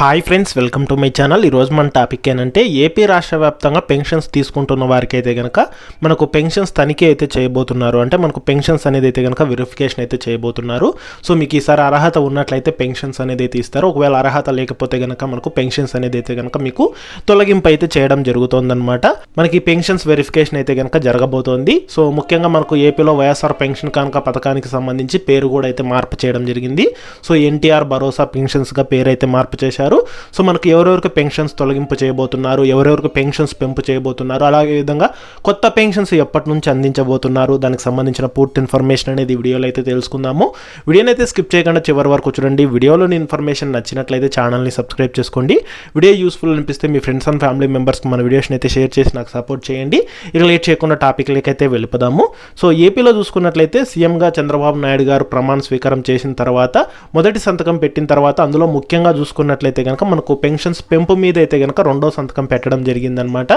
Hi friends welcome to my channel ఈరోజు మన topic ఏంటంటే ఏపీ రాష్ట్ర వ్యాప్తంగా పెన్షన్స్ తీసుకుంటున్న వారికి అయితే కనుక మనకు పెన్షన్స్ తనిఖీ అయితే చేయబోతున్నారు. అంటే మనకు పెన్షన్స్ అనేది అయితే కనుక వెరిఫికేషన్ అయితే చేయబోతున్నారు. సో మీకు ఈసారి అర్హత ఉన్నట్లయితే పెన్షన్స్ అనేది అయితే ఇస్తారు. ఒకవేళ అర్హత లేకపోతే కనుక మనకు పెన్షన్స్ అనేది అయితే కనుక మీకు తొలగింపు అయితే చేయడం జరుగుతుందన్నమాట. మనకి పెన్షన్స్ వెరిఫికేషన్ అయితే కనుక జరగబోతోంది. సో ముఖ్యంగా మనకు ఏపీలో వైఎస్ఆర్ పెన్షన్ కనుక పథకానికి సంబంధించి పేరు కూడా అయితే మార్పు చేయడం జరిగింది. సో ఎన్టీఆర్ భరోసా పెన్షన్స్గా పేరు అయితే మార్పు చేశారు. సో మనకు ఎవరెవరికి పెన్షన్స్ తొలగింపు చేయబోతున్నారు ఎవరెవరికి పెన్షన్స్ పెంపు చేయబోతున్నారు అలాగే విధంగా కొత్త పెన్షన్స్ ఎప్పటి నుంచి అందించబోతున్నారు దానికి సంబంధించిన పూర్తి ఇన్ఫర్మేషన్ అనేది వీడియోలో అయితే తెలుసుకుందాము. వీడియోని అయితే స్కిప్ చేయకుండా చివరి వరకు చూడండి. వీడియోలోని ఇన్ఫర్మేషన్ నచ్చినట్లయితే ఛానల్ని సబ్స్క్రైబ్ చేసుకోండి. వీడియో యూస్ఫుల్ అనిపిస్తే మీ ఫ్రెండ్స్ అండ్ ఫ్యామిలీ మెంబర్స్కి మన వీడియోస్ని అయితే షేర్ చేసి నాకు సపోర్ట్ చేయండి. ఇక లేట్ చేయకుండా టాపిక్లకి అయితే వెళ్ళిపోదాము. సో ఏపీలో చూసుకున్నట్లయితే సీఎంగా చంద్రబాబు నాయుడు గారు ప్రమాణ స్వీకారం చేసిన తర్వాత మొదటి సంతకం పెట్టిన తర్వాత అందులో ముఖ్యంగా చూసుకున్నట్లయితే కనుక మనకు పెన్షన్స్ పెంపు మీద అయితే కనుక రెండో సంతకం పెట్టడం జరిగిందనమాట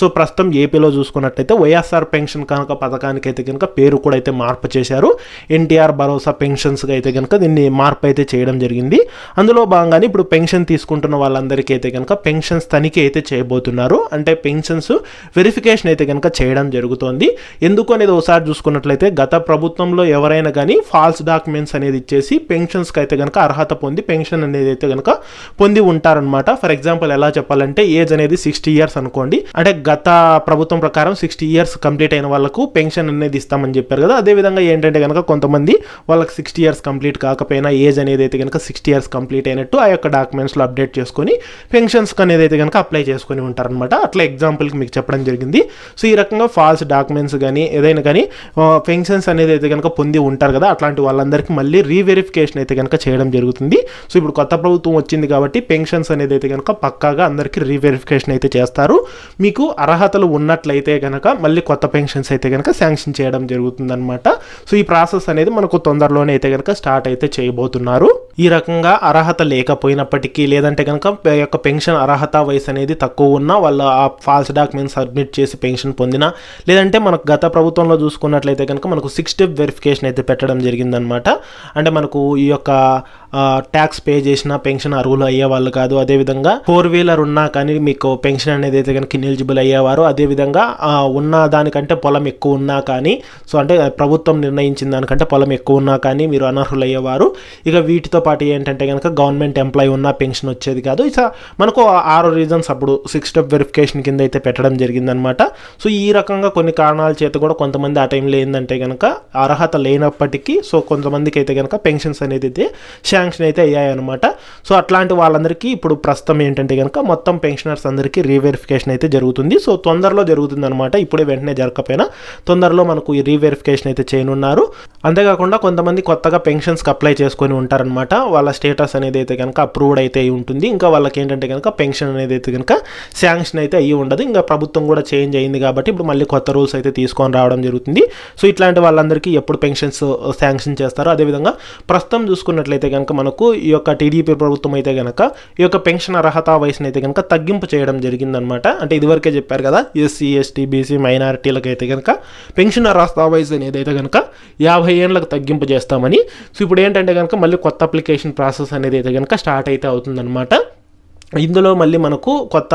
సో ప్రస్తుతం ఏపీలో చూసుకున్నట్టయితే వైఎస్ఆర్ పెన్షన్ కనుక పథకానికి అయితే కనుక పేరు కూడా అయితే మార్పు చేశారు. ఎన్టీఆర్ భరోసా పెన్షన్స్గా అయితే కనుక దీన్ని మార్పు అయితే చేయడం జరిగింది. అందులో భాగంగానే ఇప్పుడు పెన్షన్ తీసుకుంటున్న వాళ్ళందరికీ అయితే కనుక పెన్షన్స్ తనిఖీ అయితే చేయబోతున్నారు. అంటే పెన్షన్స్ వెరిఫికేషన్ అయితే కనుక చేయడం జరుగుతోంది. ఎందుకు అనేది ఒకసారి చూసుకున్నట్లయితే గత ప్రభుత్వంలో ఎవరైనా కానీ ఫాల్స్ డాక్యుమెంట్స్ అనేది ఇచ్చేసి పెన్షన్స్కి అయితే కనుక అర్హత పొంది పెన్షన్ అనేది అయితే కనుక పొంది ఉంటారనమాట ఫర్ ఎగ్జాంపుల్ ఎలా చెప్పాలంటే ఏజ్ అనేది సిక్స్టీ ఇయర్స్ అనుకోండి. అంటే గత ప్రభుత్వం ప్రకారం సిక్స్టీ ఇయర్స్ కంప్లీట్ అయిన వాళ్ళకు పెన్షన్ అనేది ఇస్తామని చెప్పారు కదా. అదేవిధంగా ఏంటంటే కనుక కొంతమంది వాళ్ళకి సిక్స్టీ ఇయర్స్ కంప్లీట్ కాకపోయినా ఏజ్ అనేది అయితే కనుక సిక్స్టీ ఇయర్స్ కంప్లీట్ అయినట్టు ఆ యొక్క డాక్యుమెంట్స్లో అప్డేట్ చేసుకొని పెన్షన్స్ అనేది అయితే కనుక అప్లై చేసుకొని ఉంటారనమాట అట్లా ఎగ్జాంపుల్కి మీకు చెప్పడం జరిగింది. సో ఈ రకంగా ఫాల్స్ డాక్యుమెంట్స్ కానీ ఏదైనా కానీ పెన్షన్స్ అనేది అయితే కనుక పొంది ఉంటారు కదా. అట్లాంటి వాళ్ళందరికీ మళ్ళీ రీవెరిఫికేషన్ అయితే కనుక చేయడం జరుగుతుంది. సో ఇప్పుడు కొత్త ప్రభుత్వం వచ్చింది కాబట్టి కాబట్టి పెన్షన్స్ అనేది అయితే కనుక పక్కాగా అందరికీ రీవెరిఫికేషన్ అయితే చేస్తారు. మీకు అర్హతలు ఉన్నట్లయితే కనుక మళ్ళీ కొత్త పెన్షన్స్ అయితే కనుక శాంక్షన్ చేయడం జరుగుతుందన్నమాట. సో ఈ ప్రాసెస్ అనేది మనకు తొందరలోనే అయితే కనుక స్టార్ట్ అయితే చేయబోతున్నారు. ఈ రకంగా అర్హత లేకపోయినప్పటికీ లేదంటే కనుక యొక్క పెన్షన్ అర్హత వయసు అనేది తక్కువ ఉన్నా వాళ్ళ ఆ ఫాల్స్ డాక్యుమెంట్స్ సబ్మిట్ చేసి పెన్షన్ పొందినా లేదంటే మనకు గత ప్రభుత్వంలో చూసుకున్నట్లయితే కనుక మనకు సిక్స్ స్టెప్ వెరిఫికేషన్ అయితే పెట్టడం జరిగిందనమాట అంటే మనకు ఈ యొక్క ట్యాక్స్ పే చేసిన పెన్షన్ అర్హులు అయ్యే వాళ్ళు కాదు. అదేవిధంగా ఫోర్ వీలర్ ఉన్నా కానీ మీకు పెన్షన్ అనేది అయితే కనుక ఇనెలిజిబుల్ అయ్యేవారు. అదేవిధంగా ఉన్న దానికంటే పొలం ఎక్కువ ఉన్నా కానీ సో అంటే ప్రభుత్వం నిర్ణయించిన దానికంటే పొలం ఎక్కువ ఉన్నా కానీ మీరు అనర్హులు అయ్యేవారు. ఇక వీటితో పాటు ఏంటంటే కనుక గవర్నమెంట్ ఎంప్లాయీ ఉన్న పెన్షన్ వచ్చేది కాదు. ఇక మనకు ఆరు రీజన్స్ అప్పుడు సిక్స్ స్టెప్ వెరిఫికేషన్ కింద అయితే పెట్టడం జరిగిందనమాట సో ఈ రకంగా కొన్ని కారణాల చేత కూడా కొంతమంది ఆ టైంలో ఏంటంటే కనుక అర్హత లేనప్పటికీ సో కొంతమందికి అయితే కనుక పెన్షన్స్ అనేది అయితే శాంక్షన్ అయితే అయ్యాయన్నమాట. సో అట్లాంటి వాళ్ళందరికీ ఇప్పుడు ప్రస్తుతం ఏంటంటే కనుక మొత్తం పెన్షనర్స్ అందరికీ రీవెరిఫికేషన్ అయితే జరుగుతుంది. సో తొందరలో జరుగుతుంది అనమాట ఇప్పుడే వెంటనే జరగకపోయినా తొందరలో మనకు ఈ రీవెరిఫికేషన్ అయితే చేయనున్నారు. అంతేకాకుండా కొంతమంది కొత్తగా పెన్షన్స్కి అప్లై చేసుకొని ఉంటారనమాట వాళ్ళ స్టేటస్ అనేది అయితే కనుక అప్రూవ్డ్ అయితే అయి ఉంటుంది. ఇంకా వాళ్ళకి ఏంటంటే కనుక పెన్షన్ అనేది అయితే కనుక శాంక్షన్ అయితే అయ్యి ఉండదు. ఇంకా ప్రభుత్వం కూడా చేంజ్ అయింది కాబట్టి ఇప్పుడు మళ్ళీ కొత్త రూల్స్ అయితే తీసుకొని రావడం జరుగుతుంది. సో ఇట్లాంటి వాళ్ళందరికీ ఎప్పుడు పెన్షన్స్ శాంక్షన్ చేస్తారో అదేవిధంగా ప్రస్తుతం చూసుకున్నట్లయితే కనుక మనకు ఈ యొక్క టీడీపీ ప్రభుత్వం అయితే కనుక ఈ యొక్క పెన్షన్ అర్హత వయసుని అయితే కనుక తగ్గింపు చేయడం జరిగిందనమాట అంటే ఇదివరకే చెప్పారు కదా ఎస్సీ ఎస్టీ బీసీ మైనారిటీలకు అయితే కనుక పెన్షన్ అర్హత వయసు అనేది అయితే కనుక యాభై ఏళ్ళకు తగ్గింపు చేస్తామని. సో ఇప్పుడు ఏంటంటే కనుక మళ్ళీ కొత్త అప్లికేషన్ ప్రాసెస్ అనేది అయితే కనుక స్టార్ట్ అయితే అవుతుందన్నమాట. ఇందులో మళ్ళీ మనకు కొత్త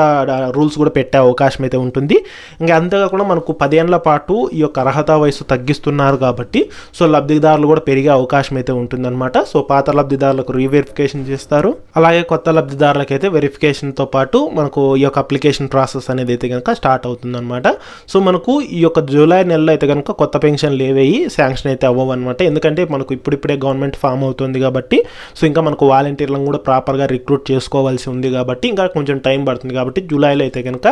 రూల్స్ కూడా పెట్టే అవకాశం అయితే ఉంటుంది. ఇంకా అంతేకాకుండా మనకు పదేళ్ళ పాటు ఈ యొక్క అర్హత వయసు తగ్గిస్తున్నారు కాబట్టి సో లబ్ధిదారులు కూడా పెరిగే అవకాశం అయితే ఉంటుందన్నమాట. సో పాత లబ్ధిదారులకు రీవెరిఫికేషన్ చేస్తారు. అలాగే కొత్త లబ్ధిదారులకు అయితే వెరిఫికేషన్తో పాటు మనకు ఈ యొక్క అప్లికేషన్ ప్రాసెస్ అనేది అయితే కనుక స్టార్ట్ అవుతుందన్నమాట. సో మనకు ఈ యొక్క జూలై నెలలో అయితే కనుక కొత్త పెన్షన్లు ఏవేవి శాంక్షన్ అయితే అవ్వవు అనమాట ఎందుకంటే మనకు ఇప్పుడిప్పుడే గవర్నమెంట్ ఫామ్ అవుతుంది కాబట్టి సో ఇంకా మనకు వాలంటీర్లను కూడా ప్రాపర్గా రిక్రూట్ చేసుకోవాల్సి ఉంది కాబట్టి కాబట్టి ఇంకా కొంచెం టైం పడుతుంది కాబట్టి జూలైలో అయితే కనుక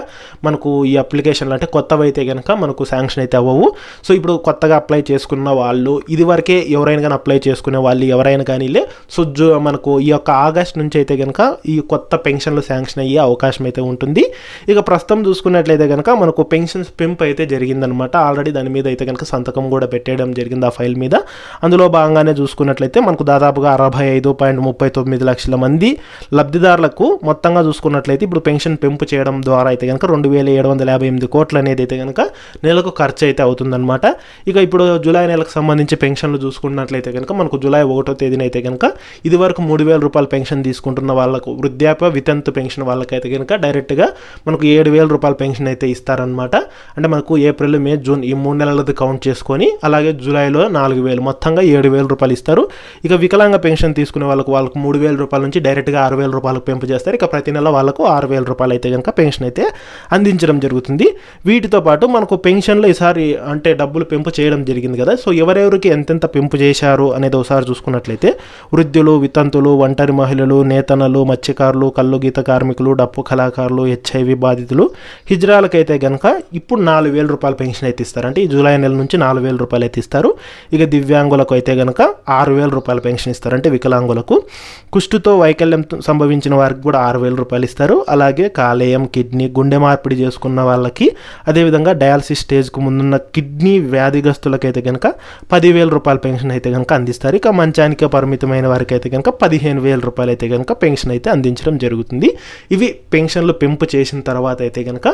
మనకు ఈ అప్లికేషన్లు అంటే కొత్తవి అయితే కనుక మనకు శాంక్షన్ అయితే అవ్వవు. సో ఇప్పుడు కొత్తగా అప్లై చేసుకున్న వాళ్ళు ఇదివరకే ఎవరైనా కానీ అప్లై చేసుకునే వాళ్ళు ఎవరైనా కానీ లే సో జూ మనకు ఈ యొక్క ఆగస్ట్ నుంచి అయితే కనుక ఈ కొత్త పెన్షన్లు శాంక్షన్ అయ్యే అవకాశం అయితే ఉంటుంది. ఇక ప్రస్తుతం చూసుకున్నట్లయితే కనుక మనకు పెన్షన్స్ పెంపు అయితే జరిగిందనమాట. ఆల్రెడీ దాని మీద అయితే కనుక సంతకం కూడా పెట్టేయడం జరిగింది ఆ ఫైల్ మీద. అందులో భాగంగానే చూసుకున్నట్లయితే మనకు దాదాపుగా అరవై ఐదు పాయింట్ ముప్పై తొమ్మిది లక్షల మంది లబ్ధిదారులకు మొత్తం మొత్తంగా చూసుకున్నట్లయితే ఇప్పుడు పెన్షన్ పెంపు చేయడం ద్వారా అయితే కనుక రెండు వేల ఏడు వందల యాభై ఎనిమిది కోట్లు అనేది అయితే కనుక నెలకు ఖర్చు అయితే అవుతుందన్నమాట. ఇక ఇప్పుడు జూలై నెలకు సంబంధించి పెన్షన్లు చూసుకున్నట్లయితే కనుక మనకు జూలై ఒకటో తేదీన అయితే కనుక ఇది వరకు మూడు వేల రూపాయల పెన్షన్ తీసుకుంటున్న వాళ్ళకు వృద్ధాప్య వితంతు పెన్షన్ వాళ్ళకైతే కనుక డైరెక్ట్గా మనకు ఏడు వేల రూపాయల పెన్షన్ అయితే ఇస్తారనమాట అంటే మనకు ఏప్రిల్ మే జూన్ ఈ మూడు నెలలది కౌంట్ చేసుకొని అలాగే జూలైలో నాలుగు వేలు మొత్తంగా ఏడు వేల రూపాయలు ఇస్తారు. ఇక వికలాంగ పెన్షన్ తీసుకునే వాళ్ళకు వాళ్ళకు మూడు వేల రూపాయల నుంచి డైరెక్ట్గా ఆరు వేల రూపాయలకు పెంపు చేస్తారు. ఇక ప్రతి నెల వాళ్ళకు ఆరు వేల రూపాయలు అయితే కనుక పెన్షన్ అయితే అందించడం జరుగుతుంది. వీటితో పాటు మనకు పెన్షన్లో ఈసారి అంటే డబ్బులు పెంపు చేయడం జరిగింది కదా. సో ఎవరెవరికి ఎంతెంత పెంపు చేశారు అనేది ఒకసారి చూసుకున్నట్లయితే వృద్ధులు వితంతులు ఒంటరి మహిళలు నేతనలు మత్స్యకారులు కళ్ళు గీత కార్మికులు డప్పు కళాకారులు హెచ్ఐవి బాధితులు హిజ్రాలకైతే కనుక ఇప్పుడు నాలుగు వేల రూపాయల పెన్షన్ అయితే ఇస్తారు. అంటే ఈ జూలై నెల నుంచి నాలుగు వేల రూపాయలు అయితే ఇస్తారు. ఇక దివ్యాంగులకు అయితే కనుక ఆరు వేల రూపాయల పెన్షన్ ఇస్తారు. అంటే వికలాంగులకు కుష్టుతో వైకల్యం సంభవించిన వారికి కూడా ఆరు వేల రూపాయలు ఇస్తారు. అలాగే కాలేయం కిడ్నీ గుండె మార్పిడి చేసుకున్న వాళ్ళకి అదేవిధంగా డయాలసిస్ స్టేజ్కు ముందున్న కిడ్నీ వ్యాధిగ్రస్తులకైతే కనుక పదివేల రూపాయల పెన్షన్ అయితే కనుక అందిస్తారు. ఇక మంచానికి పరిమితమైన వారికి అయితే కనుక పదిహేను వేల రూపాయలు అయితే కనుక పెన్షన్ అయితే అందించడం జరుగుతుంది. ఇవి పెన్షన్లు పెంపు చేసిన తర్వాత అయితే కనుక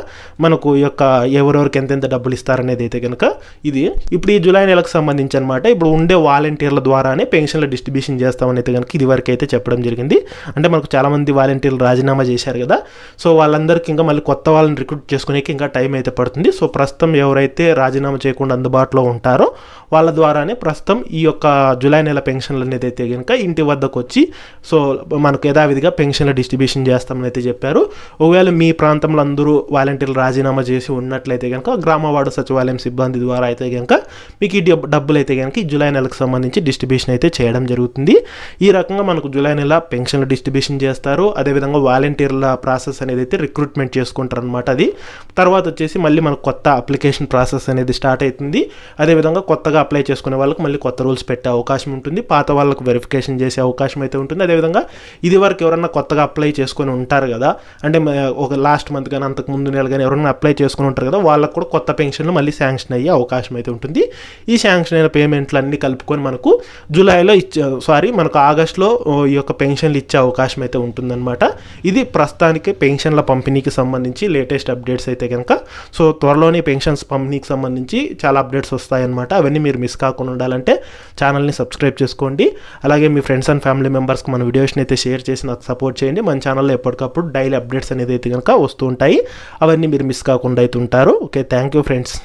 మనకు యొక్క ఎవరెవరికి ఎంతెంత డబ్బులు ఇస్తారనేది అయితే కనుక ఇది ఇప్పుడు ఈ జూలై నెలకు సంబంధించి అనమాట ఇప్పుడు ఉండే వాలంటీర్ల ద్వారానే పెన్షన్ల డిస్ట్రిబ్యూషన్ చేస్తామని అయితే కనుక ఇది వరకు అయితే చెప్పడం జరిగింది. అంటే మనకు చాలామంది వాలంటీర్లు రాజీనామా చేశారు కదా. సో వాళ్ళందరికీ ఇంకా మళ్ళీ కొత్త వాళ్ళని రిక్రూట్ చేసుకునేకి ఇంకా టైం అయితే పడుతుంది. సో ప్రస్తుతం ఎవరైతే రాజీనామా చేయకుండా అందుబాటులో ఉంటారో వాళ్ళ ద్వారానే ప్రస్తుతం ఈ యొక్క జూలై నెల పెన్షన్లు అనేది అయితే కనుక ఇంటి వద్దకు వచ్చి సో మనకు యథావిధిగా పెన్షన్ల డిస్ట్రిబ్యూషన్ చేస్తామని అయితే చెప్పారు. ఒకవేళ మీ ప్రాంతంలో అందరూ వాలంటీర్లు రాజీనామా చేసి ఉన్నట్లయితే కనుక గ్రామ సచివాలయం సిబ్బంది ద్వారా అయితే కనుక మీకు ఈ డబ్బులు అయితే కనుక ఈ జూలై నెలకు సంబంధించి డిస్ట్రిబ్యూషన్ అయితే చేయడం జరుగుతుంది. ఈ రకంగా మనకు జూలై నెల పెన్షన్లు డిస్ట్రిబ్యూషన్ చేస్తారు. అదేవిధంగా వాలంటీర్ల ప్రాసెస్ అనేది అయితే రిక్రూట్మెంట్ చేసుకుంటారు అనమాట అది. తర్వాత వచ్చేసి మళ్ళీ మనకు కొత్త అప్లికేషన్ ప్రాసెస్ అనేది స్టార్ట్ అవుతుంది అదేవిధంగా కొత్తగా అప్లై చేసుకునే వాళ్ళకి మళ్ళీ కొత్త రూల్స్ పెట్టే అవకాశం ఉంటుంది. పాత వాళ్ళకు వెరిఫికేషన్ చేసే అవకాశం అయితే ఉంటుంది. అదేవిధంగా ఇది వరకు ఎవరన్నా కొత్తగా అప్లై చేసుకొని ఉంటారు కదా అంటే ఒక లాస్ట్ మంత్ కానీ అంతకు ముందు నెల కానీ ఎవరైనా అప్లై చేసుకుని ఉంటారు కదా వాళ్ళకు కూడా కొత్త పెన్షన్లు మళ్ళీ శాంక్షన్ అయ్యే అవకాశం అయితే ఉంటుంది. ఈ శాంక్షన్ అయిన పేమెంట్లు అన్నీ కలుపుకొని మనకు జూలైలో ఇచ్చే సారీ మనకు ఆగస్ట్లో ఈ యొక్క పెన్షన్లు ఇచ్చే అవకాశం అయితే ఉంటుందన్నమాట. ఇది ప్రస్తుతానికి పెన్షన్ల పంపిణీకి సంబంధించి లేటెస్ట్ అప్డేట్స్ అయితే కనుక. సో త్వరలోనే పెన్షన్స్ పంపిణీకి సంబంధించి చాలా అప్డేట్స్ వస్తాయన్నమాట. అవన్నీ మీరు మిస్ కాకుండా ఉండాలంటే ఛానల్ని సబ్స్క్రైబ్ చేసుకోండి. అలాగే మీ ఫ్రెండ్స్ అండ్ ఫ్యామిలీ మెంబర్స్కి మన వీడియోస్ని అయితే షేర్ చేసి నాకు సపోర్ట్ చేయండి. మన ఛానల్లో ఎప్పటికప్పుడు డైలీ అప్డేట్స్ అనేది అయితే కనుక వస్తూ ఉంటాయి. అవన్నీ మీరు మిస్ కాకుండా అయితే ఉంటారు. Okay thank you friends.